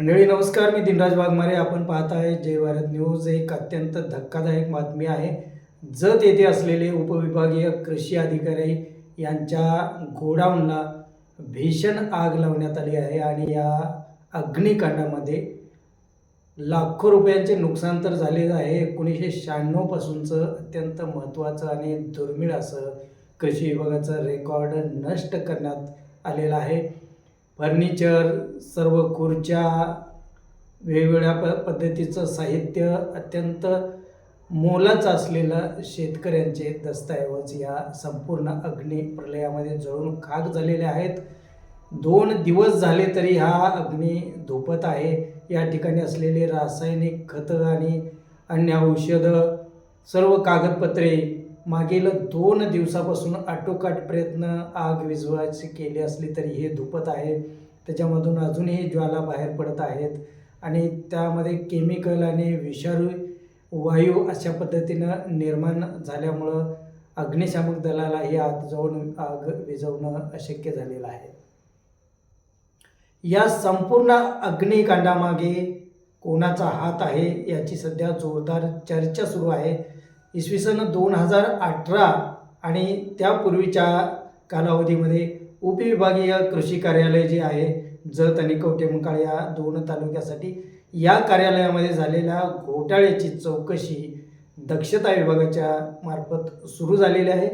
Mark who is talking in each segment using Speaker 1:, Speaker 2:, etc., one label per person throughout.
Speaker 1: मंडळी नमस्कार. मी दिनराज वाघमारे. आपण पाहत आहे जय भारत न्यूज. एक अत्यंत धक्कादायक बातमी आहे. जत येथे असलेले उपविभागीय कृषी अधिकारी यांच्या गोडाऊनला भीषण आग लावण्यात आली आहे आणि या अग्निकांडामध्ये लाखो रुपयांचे नुकसान तर झालेलं आहे. एकोणीसशे शहाण्णवपासूनचं अत्यंत महत्त्वाचं आणि दुर्मिळ असं कृषी विभागाचं रेकॉर्ड नष्ट करण्यात आलेलं आहे. फर्निचर सर्व खुर्च्या वेगवेगळ्या प पद्धतीचं साहित्य अत्यंत मोलाचं असलेलं शेतकऱ्यांचे दस्तऐवज या संपूर्ण अग्नी प्रलयामध्ये जळून खाक झालेले आहेत. दोन दिवस झाले तरी हा अग्नी धोपत आहे. या ठिकाणी असलेले रासायनिक खतं आणि अन्य औषधं सर्व कागदपत्रे मागील दोन दिवसापासून आटोकाट प्रयत्न आग विझवायची केली असली तरी हे धुपत आहे. त्याच्यामधून अजूनही ज्वाला बाहेर पडत आहेत आणि त्यामध्ये केमिकल आणि विषारू वायू अशा पद्धतीनं निर्माण झाल्यामुळं अग्निशामक दलाला ही आग जाऊन आग विझवणं अशक्य झालेलं आहे. या संपूर्ण अग्निकांडामागे कोणाचा हात आहे याची सध्या जोरदार चर्चा सुरू आहे. इसवी सन दोन हजार अठरा आणि त्यापूर्वीच्या कालावधीमध्ये उपविभागीय कृषी कार्यालय जे आहे जत आणि कवटेमकाळ या दोन तालुक्यासाठी या कार्यालयामध्ये झालेल्या घोटाळ्याची चौकशी दक्षता विभागाच्या मार्फत सुरू झालेली आहे.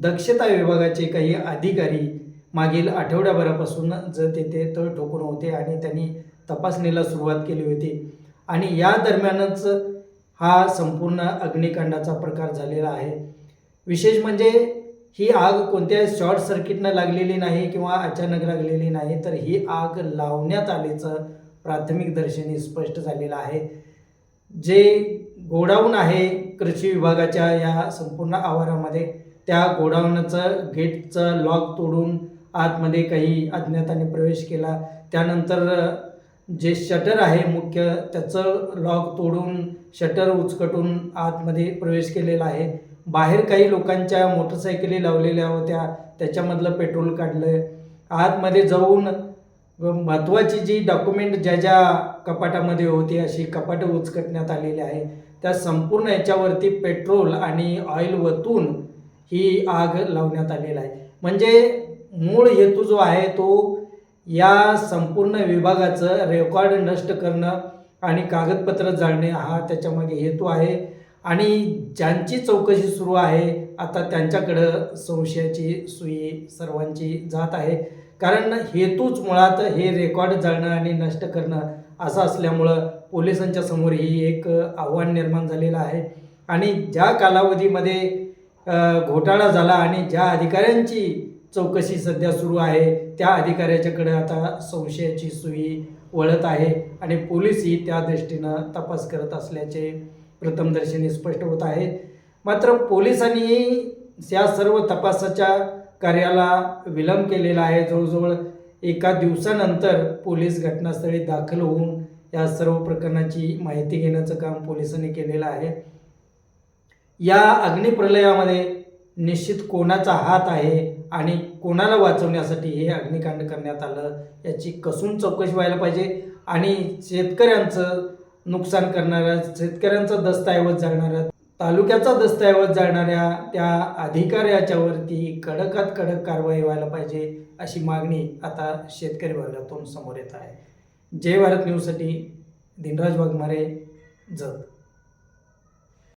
Speaker 1: दक्षता विभागाचे काही अधिकारी मागील आठवड्याभरापासून जत येथे तळ ठोकून होते आणि त्यांनी तपासणीला सुरुवात केली होती. आणि या दरम्यानच हा संपूर्ण अग्निकांडाचा प्रकार झालेला आहे. विशेष म्हणजे ही आग कोणत्या शॉर्ट सर्किटनं लागलेली नाही किंवा अचानक लागलेली नाही तर ही आग लावण्यात आल्याचं प्राथमिक दर्शनी स्पष्ट झालेलं आहे. जे गोडाऊन आहे कृषी विभागाच्या या संपूर्ण आवारामध्ये त्या गोडाऊनचं गेटचं लॉक तोडून आतमध्ये काही अज्ञाताने प्रवेश केला. त्यानंतर जे शटर आहे मुख्य त्याचं लॉक तोडून शटर उचकटून आतमध्ये प्रवेश केलेला आहे. बाहेर काही लोकांच्या मोटरसायकली लावलेल्या होत्या. त्याच्यामधलं पेट्रोल काढलं आतमध्ये जाऊन महत्त्वाची जी डॉक्युमेंट ज्या ज्या कपाटामध्ये होती अशी कपाटं उचकटण्यात आलेली आहे. त्या संपूर्ण याच्यावरती पेट्रोल आणि ऑइल वतून ही आग लावण्यात आलेला आहे. म्हणजे मूळ हेतू जो आहे तो या संपूर्ण विभागाचं रेकॉर्ड नष्ट करणं आणि कागदपत्र जाळणे हा त्याच्यामागे हेतू आहे. आणि ज्यांची चौकशी सुरू आहे आता त्यांच्याकडं संशयाची सुई सर्वांची जात आहे. कारण हेतूच मुळात हे रेकॉर्ड जाळणं आणि नष्ट करणं असं असल्यामुळं पोलिसांच्या समोर ही एक आव्हान निर्माण झालेलं आहे. आणि ज्या कालावधीमध्ये घोटाळा झाला आणि ज्या अधिकाऱ्यांची चौकशी सध्या सुरू आहे. त्या अधिकाऱ्याच्याकडे आता संशयाची सुई वळत आहे आणि पोलीसही त्या दृष्टीनं तपास करत असल्याचे प्रथमदर्शनी स्पष्ट होत आहे. मात्र पोलिसांनी या सर्व तपासाच्या कार्याला विलंब केलेला आहे. जवळजवळ एका दिवसानंतर पोलीस घटनास्थळी दाखल होऊन या सर्व प्रकरणाची माहिती घेण्याचं काम पोलिसांनी केलेलं आहे. या अग्निप्रलयामध्ये निश्चित कोणाचा हात आहे आणि कोणाला वाचवण्यासाठी हे अग्निकांड करण्यात आलं याची कसून चौकशी व्हायला पाहिजे? आणि शेतकऱ्यांचं नुकसान करणाऱ्या शेतकऱ्यांचा दस्तऐवज जाळणाऱ्या तालुक्याचा दस्तऐवज जाळणाऱ्या त्या अधिकाऱ्याच्यावरती कडकात कडक कारवाई व्हायला पाहिजे अशी मागणी आता शेतकरी वर्गातून समोर येत आहे. जय भारत न्यूजसाठी दिनराज वाघमारे जत.